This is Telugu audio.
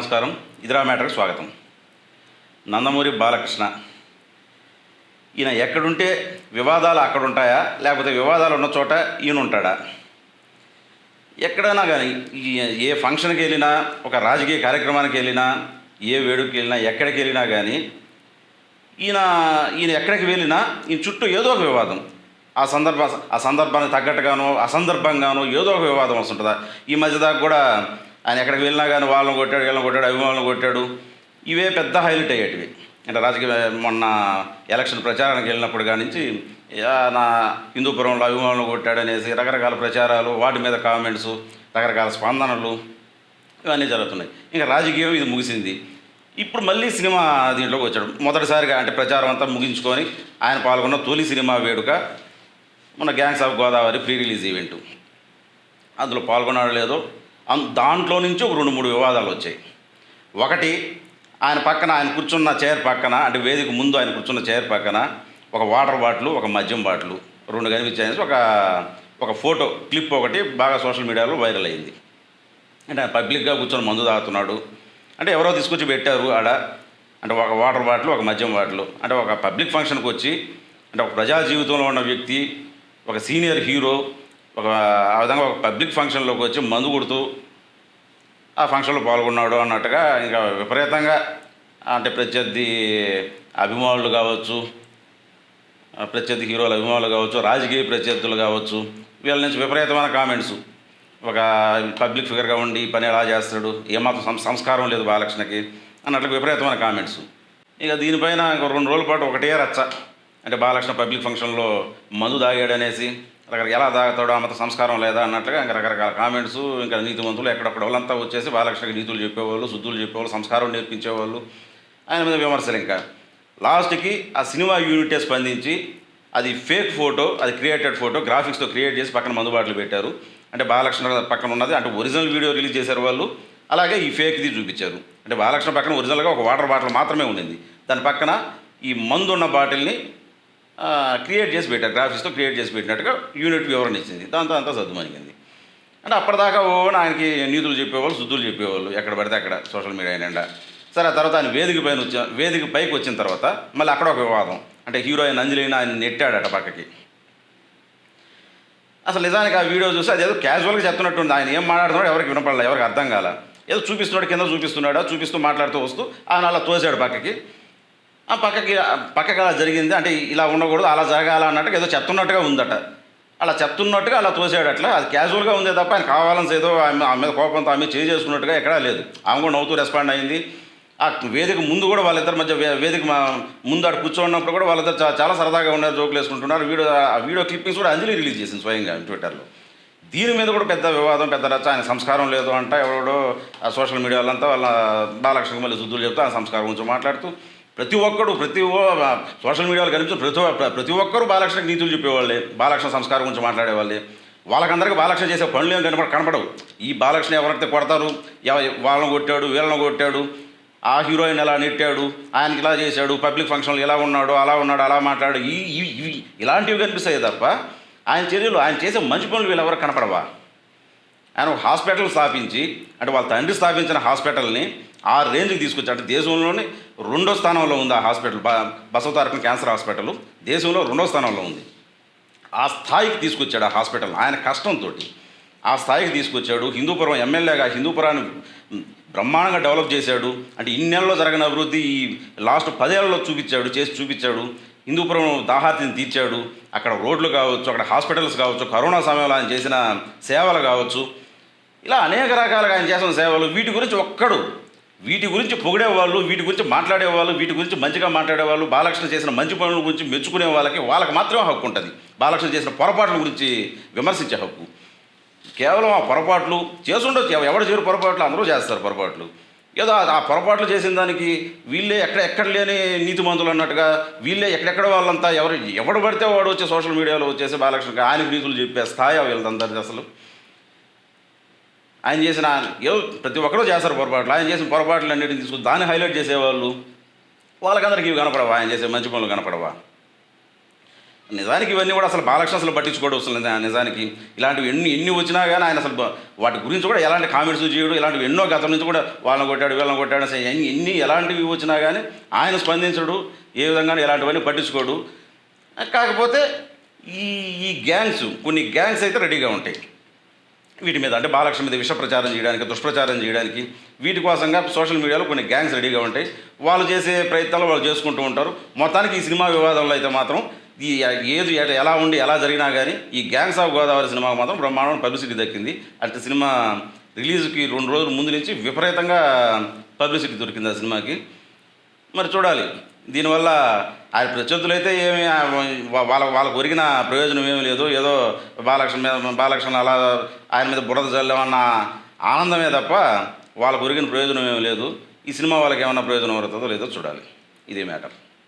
నమస్కారం. ఇదిరా మ్యాటర్కి స్వాగతం. నందమూరి బాలకృష్ణ. ఈయన ఎక్కడుంటే వివాదాలు అక్కడ ఉంటాయా లేకపోతే వివాదాలు ఉన్న చోట ఈయన ఉంటాడా ఎక్కడైనా కానీ ఏ ఫంక్షన్కి వెళ్ళినా ఒక రాజకీయ కార్యక్రమానికి వెళ్ళినా ఏ వేడుకకి వెళ్ళినా ఎక్కడికి వెళ్ళినా కానీ ఈయన ఈయన ఎక్కడికి వెళ్ళినా ఈయన చుట్టూ ఏదో ఒక వివాదం. ఆ సందర్భ ఆ సందర్భానికి తగ్గట్టుగానో అసందర్భంగానో ఏదో ఒక వివాదం వస్తుంటుందా? ఈ మధ్య దాకా కూడా ఆయన ఎక్కడికి వెళ్ళినా కానీ వాళ్ళని కొట్టాడు వీళ్ళని కొట్టాడు అభిమానులు కొట్టాడు. ఇవే పెద్ద హైలైట్ అయ్యేటివి. అంటే రాజకీయ మొన్న ఎలక్షన్ ప్రచారానికి వెళ్ళినప్పుడు కానించి నా హిందూపురంలో అభిమానులు కొట్టాడు అనేసి రకరకాల ప్రచారాలు వాటి మీద కామెంట్స్ రకరకాల స్పందనలు ఇవన్నీ జరుగుతున్నాయి. ఇంకా రాజకీయం ఇది ముగిసింది. ఇప్పుడు మళ్ళీ సినిమా దీంట్లోకి వచ్చాడు. మొదటిసారిగా అంటే ప్రచారం అంతా ముగించుకొని ఆయన పాల్గొన్న తొలి సినిమా వేడుక మన gangs of Godavari pre release event. అందులో పాల్గొన్నాడో లేదో దాంట్లో నుంచి ఒక రెండు మూడు వివాదాలు వచ్చాయి. ఒకటి ఆయన పక్కన ఆయన కూర్చున్న చైర్ పక్కన అంటే వేదిక ముందు ఆయన కూర్చున్న చైర్ పక్కన ఒక వాటర్ బాటిల్ ఒక మద్యం బాటిల్ రెండు కనిపించాయని ఒక ఒక ఫోటో క్లిప్ ఒకటి బాగా సోషల్ మీడియాలో వైరల్ అయింది. అంటే ఆయన పబ్లిక్గా కూర్చొని మందు తాగుతున్నాడు. అంటే ఎవరో తీసుకొచ్చి పెట్టారు ఆడ. అంటే ఒక వాటర్ బాటిల్ ఒక మద్యం బాటిల్. అంటే ఒక పబ్లిక్ ఫంక్షన్కి వచ్చి అంటే ఒక ప్రజా జీవితంలో ఉన్న వ్యక్తి ఒక సీనియర్ హీరో ఒక ఆ విధంగా ఒక పబ్లిక్ ఫంక్షన్లోకి వచ్చి మందు కొడుతూ ఆ ఫంక్షన్లో పాల్గొన్నాడు అన్నట్టుగా ఇంకా విపరీతంగా అంటే ప్రత్యర్థి అభిమానులు కావచ్చు ప్రత్యర్థి హీరోల అభిమానులు కావచ్చు రాజకీయ ప్రత్యర్థులు కావచ్చు వీళ్ళ నుంచి విపరీతమైన కామెంట్స్. ఒక పబ్లిక్ ఫిగర్గా ఉండి పని ఎలా చేస్తాడు ఏమాత్రం సం- సంస్కారం లేదు బాలకృష్ణకి అన్నట్లు విపరీతమైన కామెంట్స్. ఇక దీనిపైన ఇంకో రెండు రోజుల పాటు ఒకటే రచ్చ. అంటే బాలకృష్ణ పబ్లిక్ ఫంక్షన్లో మందు తాగాడు అనేసి రకరకాల ఎలా తాగుతాడో అంత సంస్కారం లేదా అన్నట్లుగా ఇంకా రకరకాల కామెంట్స్ ఇంకా నీతిమంతులు ఎక్కడక్కడ వాళ్ళంతా వచ్చేసి బాలకృష్ణకి నీతులు చెప్పేవాళ్ళు శుద్ధులు చెప్పేవాళ్ళు సంస్కారం నేర్పించేవాళ్ళు. ఆయన మీద విమర్శలు ఇంకా. లాస్ట్కి ఆ సినిమా యూనిటే స్పందించి అది ఫేక్ ఫోటో అది క్రియేటెడ్ ఫోటో గ్రాఫిక్స్తో క్రియేట్ చేసి పక్కన మందుబాట్లు పెట్టారు. అంటే బాలకృష్ణ పక్కన ఉన్నది అంటే ఒరిజినల్ వీడియో రిలీజ్ చేశారు వాళ్ళు. అలాగే ఈ ఫేక్ది చూపించారు. అంటే బాలకృష్ణ పక్కన ఒరిజినల్గా ఒక వాటర్ బాటిల్ మాత్రమే ఉండింది. దాని పక్కన ఈ మందు ఉన్న బాటిల్ని క్రియేట్ చేసి పెట్టారు గ్రాఫిక్స్తో క్రియేట్ చేసి పెట్టినట్టుగా యూనిట్ వివరణ ఇచ్చింది. దాంతో అంతా సర్దుమణిగింది. అంటే అప్పటిదాకా ఓ ఆయనకి నీతులు చెప్పేవాళ్ళు శుద్ధులు చెప్పేవాళ్ళు ఎక్కడ పడితే అక్కడ సోషల్ మీడియా నిండా. సరే ఆ తర్వాత ఆయన వేదిక పైన వచ్చిన వేదిక పైకి వచ్చిన తర్వాత మళ్ళీ అక్కడ ఒక వివాదం. అంటే హీరోయిన్ అంజలిని ఆయన నెట్టాడట పక్కకి. అసలు నిజానికి ఆ వీడియో చూసి అది ఏదో క్యాజువల్గా చెప్తున్నట్టుంది. ఆయన ఏం మాట్లాడుతున్నాడు ఎవరికి వినపడలే ఎవరికి అర్థం కాల. ఏదో చూపిస్తున్నాడు కింద చూపిస్తున్నాడా చూపిస్తూ మాట్లాడుతూ వస్తూ ఆయన అలా తోసాడు పక్కకి. పక్కకి పక్కకి అలా జరిగింది. అంటే ఇలా ఉండకూడదు అలా జరగాల అన్నట్టుగా ఏదో చెప్తున్నట్టుగా ఉందట. అలా చెప్తున్నట్టుగా అలా తోసాడు అట్లా అది క్యాజువల్గా ఉందే తప్ప ఆయన కావాలని ఏదో ఆమె ఆమె మీద కోపంతో ఆమె చేంజ్ చేసుకున్నట్టుగా ఎక్కడా లేదు. ఆమె కూడా నవ్వుతూ రెస్పాండ్ అయింది. ఆ వేదిక ముందు కూడా వాళ్ళిద్దరి మధ్య వేదిక ముందు అక్కడ కూర్చోన్నప్పుడు కూడా వాళ్ళిద్దరు చాలా సరదాగా ఉన్నారు జోకులు వేసుకుంటున్నారు. వీడియో ఆ వీడియో క్లిప్పింగ్స్ కూడా అంజలి రిలీజ్ చేసింది స్వయంగా ట్విట్టర్లో. దీని మీద కూడా పెద్ద వివాదం పెద్ద రచ్చ. ఆయన సంస్కారం లేదు అంట. ఎవడో ఆ సోషల్ మీడియాలంతా వాళ్ళ బాలకృష్ణ మళ్ళీ శుద్ధులు చెప్తూ ఆ సంస్కారం గురించి మాట్లాడుతూ ప్రతి ఒక్కడు ప్రతి సోషల్ మీడియాలో కనిపించిన ప్రతి ప్రతి ఒక్కరు బాలకృష్ణకి నీతులు చెప్పేవాళ్ళే బాలకృష్ణ సంస్కారం గురించి మాట్లాడేవాళ్ళే. వాళ్ళకందరికీ బాలకృష్ణ చేసే పనులు ఏం కనపడ కనపడవు. ఈ బాలకృష్ణ ఎవరైతే కొడతారు ఎవ- వాళ్ళని కొట్టాడు వీళ్ళని కొట్టాడు ఆ హీరోయిన్ ఎలా నెట్టాడు ఆయనకి ఇలా చేశాడు పబ్లిక్ ఫంక్షన్లు ఇలా ఉన్నాడు అలా ఉన్నాడు అలా మాట్లాడు ఈ ఇవి ఇలాంటివి కనిపిస్తాయి తప్ప ఆయన చర్యలు ఆయన చేసే మంచి పనులు వీళ్ళు ఎవరు కనపడవా? ఆయన ఒక హాస్పిటల్ స్థాపించి అంటే వాళ్ళ తండ్రి స్థాపించిన హాస్పిటల్ని ఆ రేంజ్కి తీసుకొచ్చి అంటే దేశంలోనే రెండో స్థానంలో ఉంది ఆ హాస్పిటల్ బసవతారకం క్యాన్సర్ హాస్పిటల్. దేశంలో రెండో స్థానంలో ఉంది. ఆ స్థాయికి తీసుకొచ్చాడు ఆ హాస్పిటల్ ఆయన కష్టంతో ఆ స్థాయికి తీసుకొచ్చాడు. హిందూపురం ఎమ్మెల్యేగా హిందూపురాన్ని బ్రహ్మాండంగా డెవలప్ చేశాడు. అంటే ఇన్నేళ్ళలో జరిగిన అభివృద్ధి ఈ లాస్ట్ పదేళ్ళలో చూపించాడు చేసి చూపించాడు. హిందూపురం దాహార్తిని తీర్చాడు. అక్కడ రోడ్లు కావచ్చు అక్కడ హాస్పిటల్స్ కావచ్చు కరోనా సమయంలో ఆయన చేసిన సేవలు కావచ్చు. ఇలా అనేక రకాలుగా ఆయన చేసిన సేవలు. వీటి గురించి ఒక్కడు వీటి గురించి పొగిడేవాళ్ళు వీటి గురించి మాట్లాడేవాళ్ళు వీటి గురించి మంచిగా మాట్లాడేవాళ్ళు బాలకృష్ణ చేసిన మంచి పనుల గురించి మెచ్చుకునే వాళ్ళకి వాళ్ళకి మాత్రమే హక్కు ఉంటుంది. బాలకృష్ణ చేసిన పొరపాట్ల గురించి విమర్శించే హక్కు. కేవలం ఆ పొరపాట్లు చేసుండొచ్చు ఎవరు ఎవడు చేరు పొరపాట్లు అందరూ చేస్తారు పొరపాట్లు. ఏదో ఆ- పొరపాట్లు చేసిన దానికి వీళ్ళే ఎక్కడ ఎక్కడ లేని నీతిమంతులు అన్నట్టుగా వీళ్ళే ఎక్కడెక్కడ వాళ్ళంతా ఎవరు ఎవడు పడితే వాడు వచ్చే సోషల్ మీడియాలో వచ్చేసి బాలకృష్ణకి ఆయనకు నీతులు చెప్పే స్థాయి వీళ్ళందరిది అసలు. ఆయన చేసిన ఏదో ప్రతి ఒక్కరూ చేస్తారు పొరపాట్లు. ఆయన చేసిన పొరపాట్లు అన్నిటిని తీసుకుని దాన్ని హైలైట్ చేసేవాళ్ళు వాళ్ళకందరికీ ఇవి కనపడవా? ఆయన చేసే మంచి పనులు కనపడవా? నిజానికి ఇవన్నీ కూడా అసలు బాలకృష్ణ అసలు పట్టించుకోవడం వస్తుంది నిజానికి ఇలాంటివి ఎన్ని ఎన్ని వచ్చినా కానీ ఆయన అసలు వాటి గురించి కూడా ఎలాంటి కామెంట్స్ చేయడు ఇలాంటివి ఎన్నో గతం నుంచి కూడా వాళ్ళని కొట్టాడు వీళ్ళని కొట్టాడు అసలు ఎన్ని ఎన్ని ఎలాంటివి వచ్చినా కానీ ఆయన స్పందించడు ఏ విధంగా ఇలాంటివన్నీ పట్టించుకోడు. కాకపోతే ఈ ఈ గ్యాంగ్స్ కొన్ని గ్యాంగ్స్ అయితే రెడీగా ఉంటాయి. వీటి మీద అంటే బాలకృష్ణ మీద విష ప్రచారం చేయడానికి దుష్ప్రచారం చేయడానికి వీటి కోసంగా సోషల్ మీడియాలో కొన్ని గ్యాంగ్స్ రెడీగా ఉంటాయి. వాళ్ళు చేసే ప్రయత్నాలు వాళ్ళు చేసుకుంటూ ఉంటారు. మొత్తానికి ఈ సినిమా వివాదంలో అయితే మాత్రం ఈ ఏది ఎలా ఉండి ఎలా జరిగినా కానీ ఈ గ్యాంగ్స్ ఆఫ్ గోదావరి సినిమాకు మాత్రం బ్రహ్మాండం పబ్లిసిటీ దక్కింది. అంటే సినిమా రిలీజ్కి రెండు రోజుల ముందు నుంచి విపరీతంగా పబ్లిసిటీ దొరికింది ఆ సినిమాకి. మరి చూడాలి. దీనివల్ల ఆయన ప్రత్యర్థులు అయితే ఏమి వాళ్ళ వాళ్ళకు ఒరిగిన ప్రయోజనం ఏమీ లేదు. ఏదో బాలకృష్ణ మీద బాలకృష్ణ అలా ఆయన మీద బురద చల్లామన్న ఆనందమే తప్ప వాళ్ళకు ఒరిగిన ప్రయోజనం ఏమీ లేదు. ఈ సినిమా వాళ్ళకి ఏమన్నా ప్రయోజనం అవుతుందో లేదో చూడాలి. ఇదే మ్యాటర్.